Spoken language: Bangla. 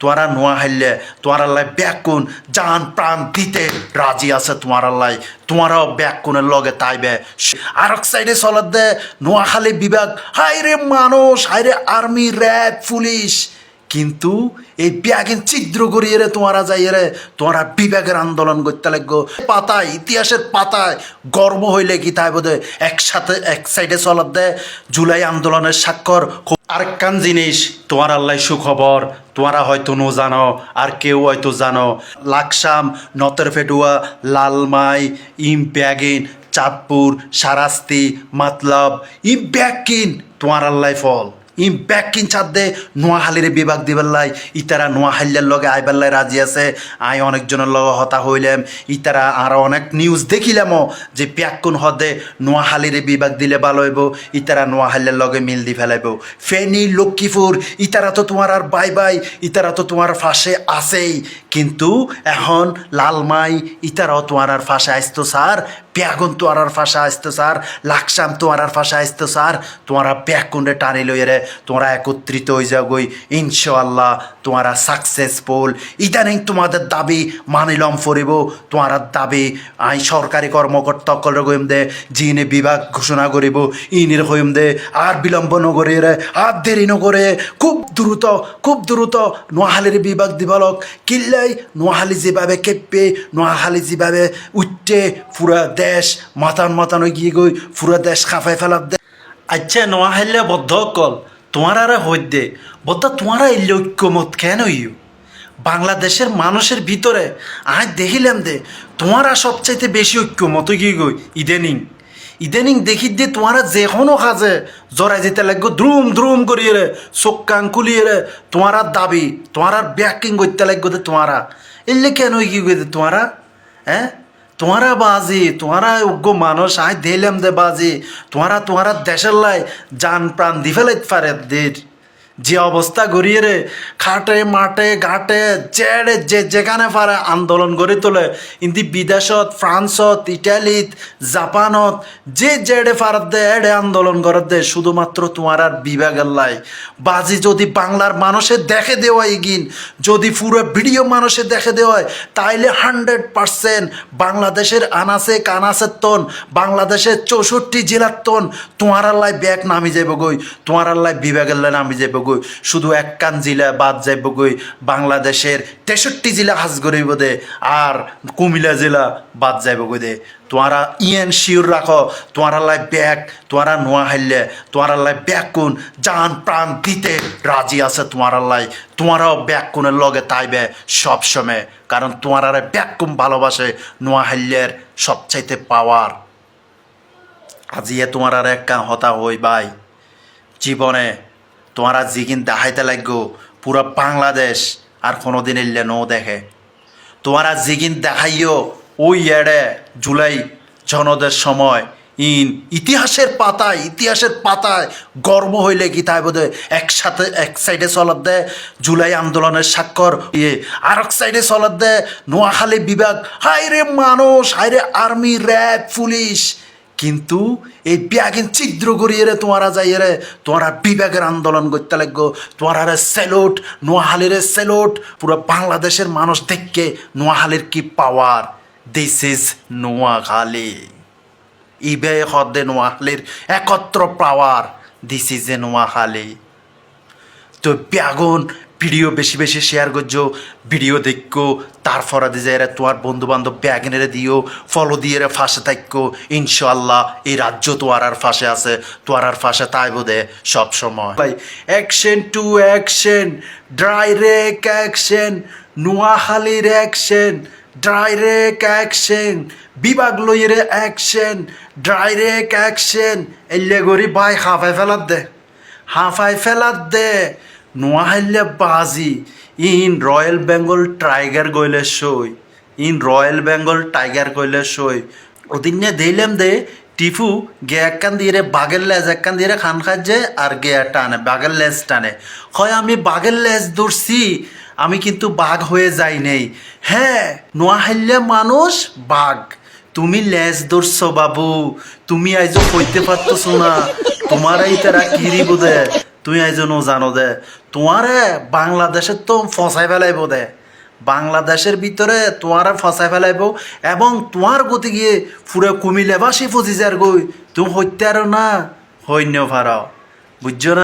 তোয়ারা নোয়া হাইলে তোমার আল্লাহ কোন জান প্রাণ দিতে রাজি আছে তোমার আল্লাহ তোমারাও ব্যাগ কোনের লগে তাইবে। আর এক সাইডে চলার দে নোয়াখালী বিভাগ হাই রে মানুষ হাই রে আর্মি, র্যাব, পুলিশ। কিন্তু এই ব্যাগের ছিদ্র করিয়ে রে তোমারা যাই রে, তোমরা বিবেকের আন্দোলন করতে লাগবো। পাতায়, ইতিহাসের পাতায় গর্ব হইলে কি তাই বোধ? একসাথে, এক সাইডে চলার দে, জুলাই আন্দোলনের স্বাক্ষর। আর আরেকখান জিনিস, তোমার আল্লাহ সুখবর, তোমারা হয়তো নো জানো, আর কেউ হয়তো জানো। লাকসাম, নতের ফেটুয়া, লালমাই, ইম ব্যাগিন, চাঁদপুর, সারাস্তি, মাতলব, ইম ব্যাগকিন তোমার আল্লাহ ফল। ইম ব্যাগ কিন চাঁদে নোয়াখালীর বিভাগ দিবেল্লাই, ইতারা নোয়াখালীর লগে আইবেল্লাই রাজি আছে। আই অনেকজনের লগে হতা হইলাম। ইতারা আরও অনেক নিউজ দেখিলামও যে ব্যাগ কোন হদে নোয়াখালীর বিভাগ দিলে ভালো হইব, ইতারা নোয়াখালীর লগে মিল দি ফেলাইব। ফেনী, লক্ষ্মীপুর, ইতারা তো তোমার আর বাই বাই ইতারা তো তোমার ফাঁসে আছেই। কিন্তু এখন লালমাই, ইতারাও তোমার আর ফাঁসে আসতো স্যার। ব্যাগুন তোয়ারার ফাঁসা আসতো স্যার। লাকসাম তোয়ারার ফাঁসা আসতো স্যার। তোমরা ব্যাকুন্ডে টানি লইয়ে রে। তোমরা একত্রিত হয়ে যাও গই ইনশাল্লাহ তোমরা সাকসেসফুল ইদানিং তোমাদের দাবি মানিলম ফরিব। তোমার দাবি, আই সরকারি কর্মকর্তা সকল গইম দে জিনে বিভাগ ঘোষণা করিব ইনির হইম দে। আর বিলম্ব নগরে আর দেরি নগরে। খুব দ্রুত খুব দ্রুত নোয়াখালীর বিভাগ দিবালক। কিল্লাই নোয়াখালী যেভাবে কেঁপে, নোয়াখালী যেভাবে উঠতে পুরা দেশ মাতান মাতানো গিয়ে গই, পুরা দেশ কাঁপাই ফেলার দে। আচ্ছা নোয়াখালী বদ্ধ কল তোমার হইদে বদ্ধ তোমারা এই ঐক্যমত কেন ইউ বাংলাদেশের মানুষের ভিতরে আজ দেখিলাম দে তোমারা সবচাইতে বেশি ঐক্যমত কি গই ইদানিং। ইদানিং দেখি দিয়ে তোমারা যে কোনো কাজে জড়াই যেতে লাগবে, দ্রুম দ্রুম করিয়ে রে চোখ কান রে তোমার দাবি তোমার ব্যাকিং করতে লাগবে দে তোমারা। এলে কেন কি তোমারা? হ্যাঁ? তোমারা বাজি, তোমারা উগ্র মানুষ, আয় দিলাম দে বাজি, তোমারা তোমারা দেশের লাই জান প্রাণ দিফেলাইতে পারে দের। যে অবস্থা গড়িয়ে রে, খাটে, মাঠে, ঘাটে জেড়ে যে যেখানে পারে আন্দোলন গড়ে তোলে। কিন্তু বিদেশত, ফ্রান্সত, ইটালিত, জাপানত, যে জেড়ে পারাত দে, এড়ে আন্দোলন করে দে, শুধুমাত্র তোমার আর বিভাগের লাই। বাজি যদি বাংলার মানুষে দেখে দেওয়া এগিন যদি পুরো ভিডিও মানুষে দেখে দেওয়ায়, তাইলে হান্ড্রেড পারসেন্ট বাংলাদেশের আনাসে কানাসের তন, বাংলাদেশের চৌষট্টি জেলার তন, তোমার আল্লাহ ব্যাগ নামি যাইব গই, তোমার আল্লাহ বিভাগের লাই নামি যাইব গই শুধু এক কান জেলা বাদ যাইব গই বাংলাদেশের তেষট্টি জেলা হাজ গরিব দে, আর কুমিল্লা জেলা বাদ যাইব গই দে। তোমারা ইয়েন শিওর রাখো, তোমার লাই ব্যাগ তোমারা নোয়া হাইলে তোমার লাই ব্যাগ কোন জান প্রাণ দিতে রাজি আছে তোমার লাই। তোমারাও ব্যাগ কোনের লগে তাইবে সবসময় কারণ তোমার ব্যাগ কোন ভালোবাসে নোয়া হাইলের সবচাইতে পাওয়ার। আজিয়ে তোমার আর এক কান হতা হই ভাই, জীবনে তোমারা জিগিন দেখাইতে লাগবো, পুরা বাংলাদেশ আর কোনোদিন এলে নো দেখে। তোমারা জিগিন দেখাইও, ওই এড়ে জুলাই জনদের সময় ইন ইতিহাসের পাতায় ইতিহাসের পাতায় গর্ব হইলে তাই বোধ একসাথে, এক সাইডে চলত দে, জুলাই আন্দোলনের স্বাক্ষর ইয়ে আর এক সাইডে চলত দে, নোয়াখালী বিভাগ হাই রে মানুষ হাই রে আর্মি, র্যাব, পুলিশ কিন্তু এই ব্যাগের ছিদ্র করিয়ে রে তোমারা যাইয়ে রে তোমারা বিবেকের আন্দোলন করতে লাগবো। তোমারা রে সেলুট নোয়াহালির সেলোট পুরো বাংলাদেশের মানুষ দেখকে নোয়াহালির কি পাওয়ার দিস ইজ নোয়াখালী। ইবে হদে নোয়াখালীর একত্র power this is a Noakhali. তো ব্যাগুন ভিডিও বেশি বেশি শেয়ার করছ, ভিডিও দেখো তারপরে দিয়ে তোমার বন্ধু বান্ধব ব্যাগনেরে দিও ফলো দিয়ে ফাঁসে থাকো ইনশাল্লাহ এই রাজ্য তোমার আর ফাঁসে আছে, তোমার আর ফাঁসে তাই বোধে সবসময় ভাই action to action direct action নোয়াখালীর অ্যাকশন ডাইরেক্ট অ্যাকশন বিভাগ লইয়ের অ্যাকশন ডাইরেক্ট অ্যাকশন এলে গরি ভাই হাফাই ফেলার দে হাফাই ফেলার দে। নোয়াহাল্লা বাজি ইন রয়্যাল বেঙ্গল টাইগার গইলে সই, ইন রয়্যাল বেঙ্গল টাইগার গইলে সই। ওদিনে দিলাম দে, টিফু গে একখান দিয়ে বাঘের লেজ একখান দিয়ে খান খাচ্ছে আর গে টানে বাঘের লেজ টানে। হয় আমি বাঘের লেজ ধরছি, আমি কিন্তু বাঘ হয়ে যাই নেই। হ্যাঁ নোয়াহাল্লা মানুষ বাঘ। তুমি লেজ ধরছ বাবু, তুমি আইজ কইতে পারতেছো না। তোমার এই তারা কিরি বোধে তুই একজনও জানো দে, তোমারে বাংলাদেশের তো ফসাই ফেলাইব দে। বাংলাদেশের ভিতরে তোমারে ফসাই ফেলাইব এবং তোমার গতি গিয়ে পুরো কুমিলে বাসি ফসি যার গই তুমি হত্যার না হইন্য ফারাও। বুঝছ না?